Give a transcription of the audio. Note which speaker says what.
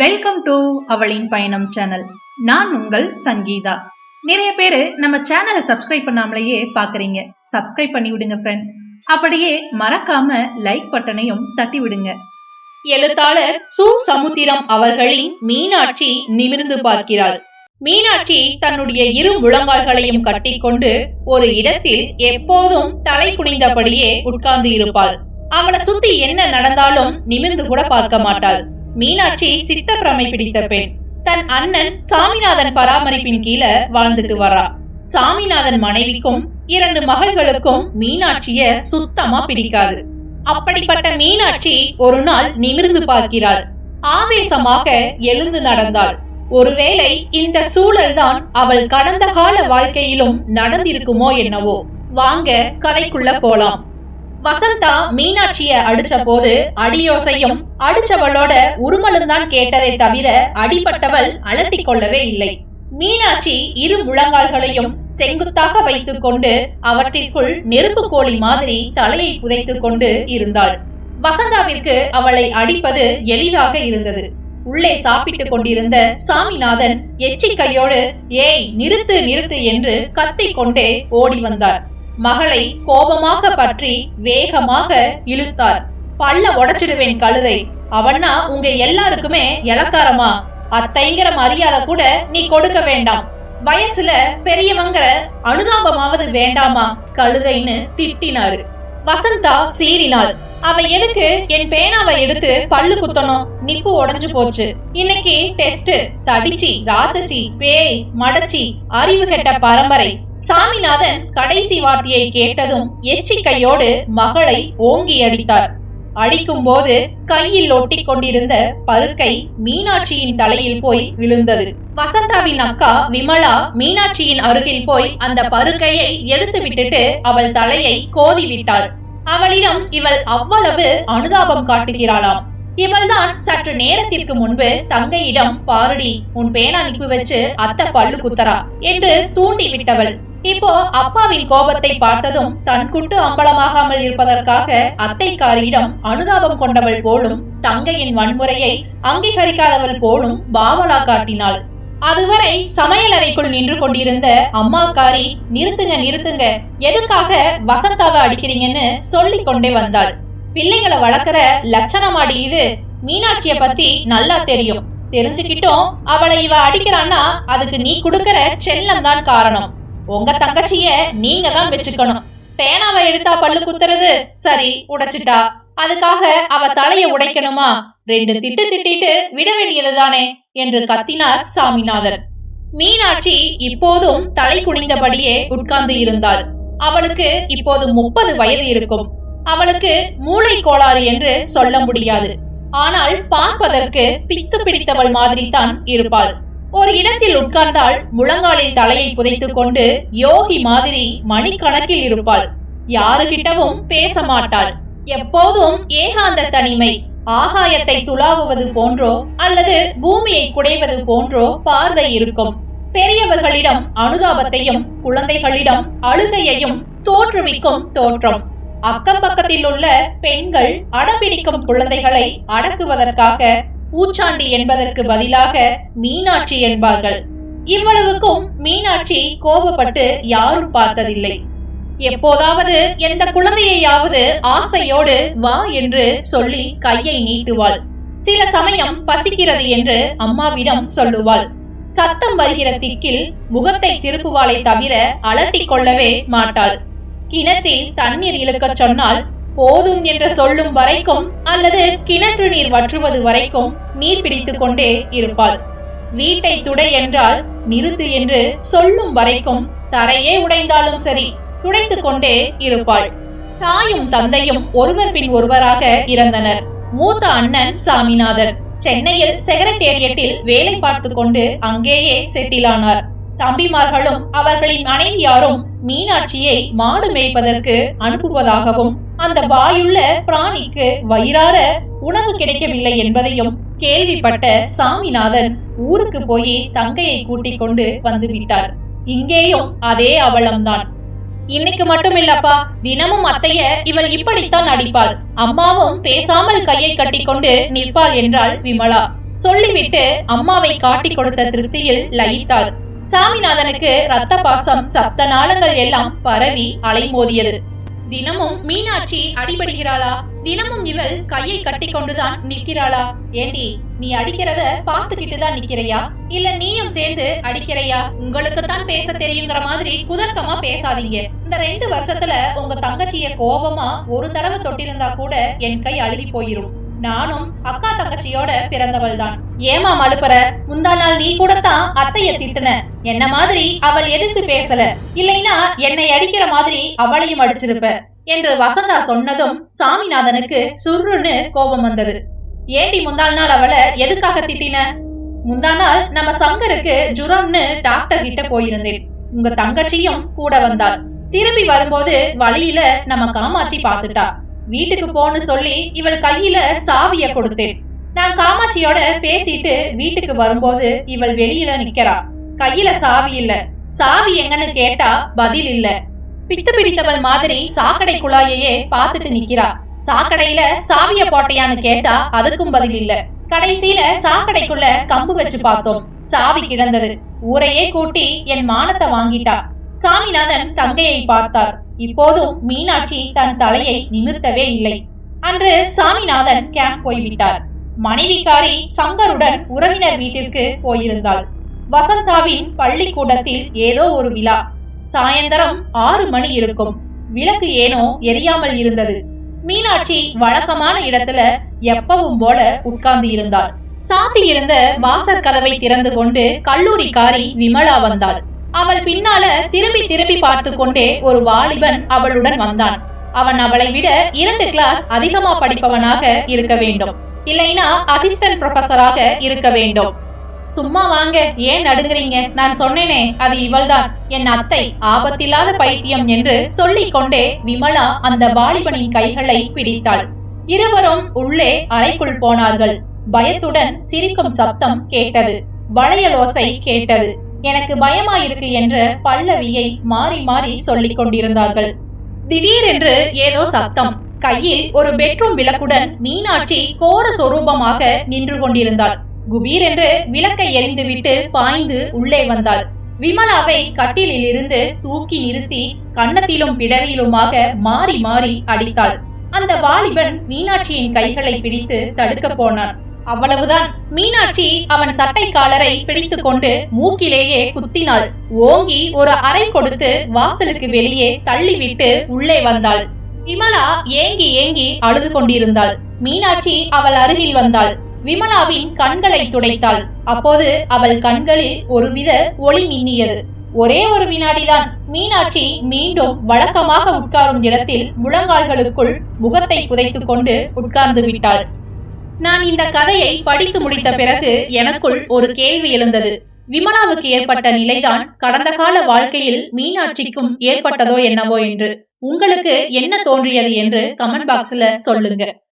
Speaker 1: Welcome to அவளின் பயணம் channel நான் உங்கள் சங்கீதா. நிறைய பேர் நம்ம சேனலை சப்ஸ்கிரைப் பண்ணாமலேயே பார்க்குறீங்க சப்ஸ்கிரைப் பண்ணி விடுங்க ஃப்ரெண்ட்ஸ் அப்படியே மறக்காம லைக் பட்டனையும் தட்டி விடுங்க
Speaker 2: எழுத்தாளர் சு. சமுத்திரம் அவர்களின் மீனாட்சி நிமிர்ந்து பார்க்கிறாள். மீனாட்சி தன்னுடைய இரு முழங்கால்களையும் கட்டிக்கொண்டு ஒரு இடத்தில் எப்போதும் தலை குனிந்தபடியே உட்கார்ந்து இருப்பாள். அவளை சுத்தி என்ன நடந்தாலும் நிமிர்ந்து கூட பார்க்க மாட்டாள். மீனாட்சி சித்தப்பிரமை பிடித்த பெண். தன் அண்ணன் சாமிநாதன் பராமரிப்பின் கீழே வாழ்ந்துட்டு வரா. சாமிநாதன் மனைவிக்கும் இரண்டு மகள்களுக்கும் மீனாட்சிய சுத்தமா பிடிக்காது. அப்படிப்பட்ட மீனாட்சி ஒரு நாள் நிமிர்ந்து பார்க்கிறாள். ஆவேசமாக எழுந்து நடந்தாள். ஒருவேளை இந்த சூழல்தான் அவள் கடந்த கால வாழ்க்கையிலும் நடந்திருக்குமோ என்னவோ. வாங்க கதைக்குள்ள போலாம். வசந்தா மீனாட்சிய அடிச்ச போது அடியோசையும் அடிச்சவளோட உருமலும் தான் கேட்டதை தவிர அடிபட்டவள் அலட்டிக் கொள்ளவே இல்லை. மீனாட்சி இரு முழங்கால்களையும் செங்குத்தாக வைத்துக் கொண்டு அவற்றிற்குள் நெருப்பு கோழி மாதிரி தலையை புதைத்துக் கொண்டு இருந்தாள். வசந்தாவிற்கு அவளை அடிப்பது எளிதாக இருந்தது. உள்ளே சாப்பிட்டுக் கொண்டிருந்த சாமிநாதன் எச்சி கையோடு ஏய் நிறுத்து நிறுத்து என்று கத்திக் கொண்டே ஓடி வந்தார். மகளை கோபமாக பற்றி வேகமாக இழுத்தார். பல்ல உடைச்சிடுவேன் கழுதை. அவன்னா உங்க எல்லாருக்குமே இலக்காரமா? அத்தைங்கிற மரியாதை கூட நீ கொடுக்க வேண்டாம். வயசுல பெரியவங்கிற அனுதாபமாவது வேண்டாமா? கழுதைன்னு திட்டினாரு. வசந்தா சீறினாள். அவ எதுக்கு என் பேனாவை எடுத்து பல்லு குத்தணும்? நிப்பு உடஞ்சு போச்சு. இன்னைக்கு டெஸ்ட் தடிச்சி ராட்சசி பேய் மடச்சி அறிவு கெட்ட பரம்பரை. சாமிநாதன் கடைசி வார்த்தையை கேட்டதும் எச்சிக்கையோடு மகளை ஓங்கி அடித்தார். அடிக்கும் போது கையில் ஒட்டி கொண்டிருந்த பருக்கை மீனாட்சியின் தலையில் போய் விழுந்தது. வசந்தாவின் அக்கா விமலா மீனாட்சியின் அருகில் போய் அந்த பருக்கையை எடுத்து விட்டுட்டு அவள் தலையை கோதி விட்டாள். அவளிடம் இவள் அவ்வளவு அனுதாபம் காட்டுகிறாளாம். இவள்தான் சற்று நேரத்திற்கு முன்பு தங்கையிடம் பாரடி உன் பேனா அனுப்பி வச்சு அத்தை பல்லு குத்தரா என்று தூண்டி விட்டவள். இப்போ அப்பாவின் கோபத்தை பார்த்ததும் தன் குட்டு அம்பலமாகாமல் இருப்பதற்காக அத்தைக்காரியிடம் அனுதாபம் கொண்டவள் போலும் தங்கையின் வன்முறையை அங்கீகரிக்காதவள் போலும் பாவலா காட்டினாள். அதுவரை சமையலறைக்குள் நின்று கொண்டிருந்த அம்மாக்காரி நிறுத்துங்க நிறுத்துங்க எதுக்காக வசந்தாவை அடிக்கிறீங்கன்னு சொல்லிக் கொண்டே வந்தாள். பிள்ளைங்களை வளர்க்குற லட்சணமாடி இது. மீனாட்சிய பத்தி நல்லா தெரியும். தெரிஞ்சுக்கிட்டும். அவளை இவ அடிக்கிறான்னா அதுக்கு நீ கொடுக்கற செல்லம் தான் காரணம். உங்க தங்கச்சிய நீங்க தான் வச்சுக்கணும். பேனாவை எடுத்தா பல்லு குத்துறது சரி உடைச்சிட்டா. அதுக்காக அவ தலைய உடைக்கணுமா? ரெண்டு திட்டு திட்டிட்டு விட வேண்டியதுதானே என்று கத்தினார் சாமிநாதன் மீனாட்சி இப்போதும் தலை குனிந்தபடியே உட்கார்ந்து இருந்தாள். அவளுக்கு இப்போது முப்பது வயது இருக்கும். அவளுக்கு மூளை கோளாறு என்று சொல்ல முடியாது. ஆனால் பார்ப்பதற்கு பித்து பிடித்தவள் மாதிரி தான் இருப்பாள். ஒரு இடத்தில் உட்கார்ந்தால் முழங்காலில் தலையை புதைத்துக் கொண்டு யோகி மாதிரி மணிக்கணக்கில் இருப்பாள். யாருகிட்டவும் பேச மாட்டாள். எப்போதும் ஏகாந்த தனிமை ஆகாயத்தை துளாவுவது போன்றோ அல்லது பூமியை குடைவது போன்றோ பார்வை இருக்கும். பெரியவர்களிடம் அனுதாபத்தையும் குழந்தைகளிடம் அழுகையையும் தோற்றுவிக்கும் தோற்றம். அக்கம் பக்கத்தில் உள்ள பெண்கள் அடம்பிடிக்கும் குழந்தைகளை அடக்குவதற்காக பூச்சாண்டி என்பதற்கு பதிலாக மீனாட்சி என்பார்கள். இவ்வளவுக்கும் மீனாட்சி கோபப்பட்டு யாரும் பார்த்ததில்லை. எப்போதாவது எந்த குழந்தையையாவது ஆசையோடு வா என்று சொல்லி கையை நீட்டுவாள். சில சமயம் பசிக்கிறது என்று அம்மாவிடம் சொல்லுவாள். சத்தம் வருகிற திக்கில் முகத்தை திருப்புவாளை தவிர அலட்டிக் கொள்ளவே மாட்டாள். கிணற்றில் தண்ணீர் இழுக்க சொன்னால் போதும் என்று சொல்லும் வரைக்கும் அல்லது கிணற்று நீர் வற்றுவது வரைக்கும் நீர் பிடித்துக் கொண்டே இருப்பாள். வீட்டை துடை என்றால் நிறுத்து என்று சொல்லும் வரைக்கும் தரையே உடைந்தாலும் சரி துடைத்துக் கொண்டே இருப்பாள். தாயும் தந்தையும் ஒருவர் பின் ஒருவராக இறந்தனர். மூத்த அண்ணன் சாமிநாதன் சென்னையில் செக்ரட்டேரியட்டில் வேலை பார்த்து கொண்டு அங்கேயே செட்டிலானார் தம்பிமார்களும் அவர்களின் மனைவியாரும் மீனாட்சியை மாடு மேய்ப்பதற்கு அனுப்புவதாகவும் அந்த வாயுள்ள பிராணிக்கு வயிறார உணவு கிடைக்கவில்லை என்பதையும் கேள்விப்பட்ட சாமிநாதன் ஊருக்கு போய் தங்கையை கூட்டிக் கொண்டு வந்து விட்டார் இங்கேயும் அதே அவலம்தான். இன்னைக்கு மட்டும் இல்லப்பா தினமும் அத்தைய இவள் இப்படித்தான் அடிப்பாள். அம்மாவும் பேசாமல் கையை கட்டிக்கொண்டு நிற்பாள் என்றாள் விமலா. சொல்லிவிட்டு அம்மாவை காட்டிக் கொடுத்த திருப்தியில் லயித்தாள். சாமிநாதனுக்கு ரத்த பாசம் சப்த நாளங்கள் எல்லாம் பரவி அலைமோதியது. தினமும் மீனாட்சி அடிபடுகிறாளா? தினமும் இவள் கையை கட்டி கொண்டுதான் நிற்கிறாளா? ஏண்டி நீ அடிக்கிறத பார்த்துக்கிட்டு தான் நிக்கிறையா இல்ல நீயும் சேர்ந்து அடிக்கிறையா? உங்களுக்கு தான் பேச தெரியுங்கிற மாதிரி குதர்க்கமா பேசாதீங்க. இந்த ரெண்டு வருஷத்துல உங்க தங்கச்சிய கோபமா ஒரு தடவை தொட்டிருந்தா கூட என் கை அழுகி போயிரும். நானும் அக்கா தங்கச்சியோட பிறந்தவள் தான் ஏமா மழுப்புற? முந்தா நாள் நீ கூட தான் அத்தைய திட்டுன. என்ன மாதிரி அவள் எதிர்த்து பேசல. இல்லைன்னா என்னை அடிக்கிற மாதிரி அவளையும் அடிச்சிருப்ப. என்று வசந்தா சொன்னதும் சாமிநாதனுக்கு சுருன்னு கோபம் வந்தது. ஏண்டி முந்தாள் நாள் அவளை எதுக்காக திட்டின? முந்தா நாள் நம்ம சங்கருக்கு ஜுரம்னு டாக்டர் கிட்ட போயிருந்தேன். உங்க தங்கச்சியும் கூட வந்தாள். திரும்பி வரும்போது வழியில நம்ம காமாட்சி பாத்துட்டா வீட்டுக்கு போன்னு சொல்லி இவள் கையில சாவிய கொடுத்தேன். நான் காமாட்சியோட பேசிட்டு வீட்டுக்கு வரும்போது இவள் வெளியில நிக்கிறா. கையில சாவி இல்ல. சாவி எங்கன்னு கேட்டா பதில் இல்ல. பித்து பிடித்தவள் மாதிரி சாக்கடை குழாயையே பார்த்துட்டு நிக்கிறா. சாக்கடையில சாவிய போட்டையான்னு கேட்டா அதுக்கும் பதில் இல்ல. கடைசியில சாக்கடைக்குள்ள கம்பு வச்சு பார்த்தோம். சாவி கிடந்தது. ஊரையே கூட்டி என் மானத்தை வாங்கிட்டா. சாமிநாதன் தங்கையை பார்த்தார். இப்போதும் மீனாட்சி தன் தலையை நிமிர்த்தவே இல்லை. அன்று சாமிநாதன் கேம்ப் போய்விட்டார். மனைவிக்காரி சங்கருடன் உறவினர் வீட்டிற்கு போயிருந்தாள். வசந்தாவின் பள்ளிக்கூடத்தில் ஏதோ ஒரு விழா. சாயந்தரம் ஆறு மணி இருக்கும். விளக்கு ஏனோ எரியாமல் இருந்தது. மீனாட்சி வழக்கமான இடத்துல எப்பவும் போல உட்கார்ந்து இருந்தாள். சாத்தி இருந்த கதவை திறந்து கொண்டு கல்லூரிக்காரி விமலா வந்தாள். அவள் பின்னால திரும்பி திரும்பி பார்த்து கொண்டே ஒரு வாலிபன் அவளுடன் வந்தான். அவன் அவளை விட இரண்டு கிளாஸ் அதிகமா படிப்பவனாக இருக்க வேண்டும். இல்லைனா அசிஸ்டன்ட் ப்ரொஃபஸராக இருக்க வேண்டும். சும்மா வாங்க ஏன் நடுங்குறீங்க? நான் சொன்னேனே அது இவள்தான். என் அத்தை ஆபத்தில்லாத பைத்தியம் என்று சொல்லிக் கொண்டே விமலா அந்த வாலிபனின் கைகளை பிடித்தாள். இருவரும் உள்ளே அறைக்குள் போனார்கள். பயத்துடன் சிரிக்கும் சப்தம் கேட்டது. வளையல் ஓசை கேட்டது. எனக்கு பயமா இருக்கு என்று பல்லவியை மாறி மாறி சொல்லிக் கொண்டிருந்தார்கள். திடீரென்று ஏதோ சத்தம். கையில் ஒரு பெட்ரூம் விளக்குடன் மீனாட்சி கோர சொரூபமாக நின்று கொண்டிருந்தாள். குபீர் என்று விளக்கை எரிந்துவிட்டு பாய்ந்து உள்ளே வந்தாள். விமலாவை கட்டிலில் இருந்து தூக்கி நிறுத்தி கன்னத்திலும் பிடரிலுமாக மாறி மாறி அடித்தாள். அந்த வாலிபன் மீனாட்சியின் கைகளை பிடித்து தடுக்க போனான். அவ்வளவுதான். மீனாட்சி அவன் சட்டை காலரை பிடித்துக் கொண்டு மூக்கிலேயே குத்தினாள். ஓங்கி ஒரு அறை கொடுத்து வாசலுக்கு வெளியே தள்ளிவிட்டு உள்ளே வந்தாள். விமலா ஏங்கி ஏங்கி அழுது கொண்டிருந்தாள். மீனாட்சி அவள் அருகில் வந்தாள். விமலாவின் கண்களை துடைத்தாள். அப்போது அவள் கண்களில் ஒருவித ஒளி மின்னியது. ஒரே ஒரு வினாடிதான் மீனாட்சி மீண்டும் வழக்கமாக உட்காரும் இடத்தில் முழங்கால்களுக்குள் முகத்தை புதைத்துக் கொண்டு உட்கார்ந்து விட்டாள். நான் இந்த கதையை படித்து முடித்த பிறகு எனக்குள் ஒரு கேள்வி எழுந்தது. விமலாவுக்கு ஏற்பட்ட நிலைதான் கடந்த கால வாழ்க்கையில் மீனாட்சிக்கும் ஏற்பட்டதோ என்னவோ என்று. உங்களுக்கு என்ன தோன்றியது என்று கமெண்ட் பாக்ஸ்ல சொல்லுங்க.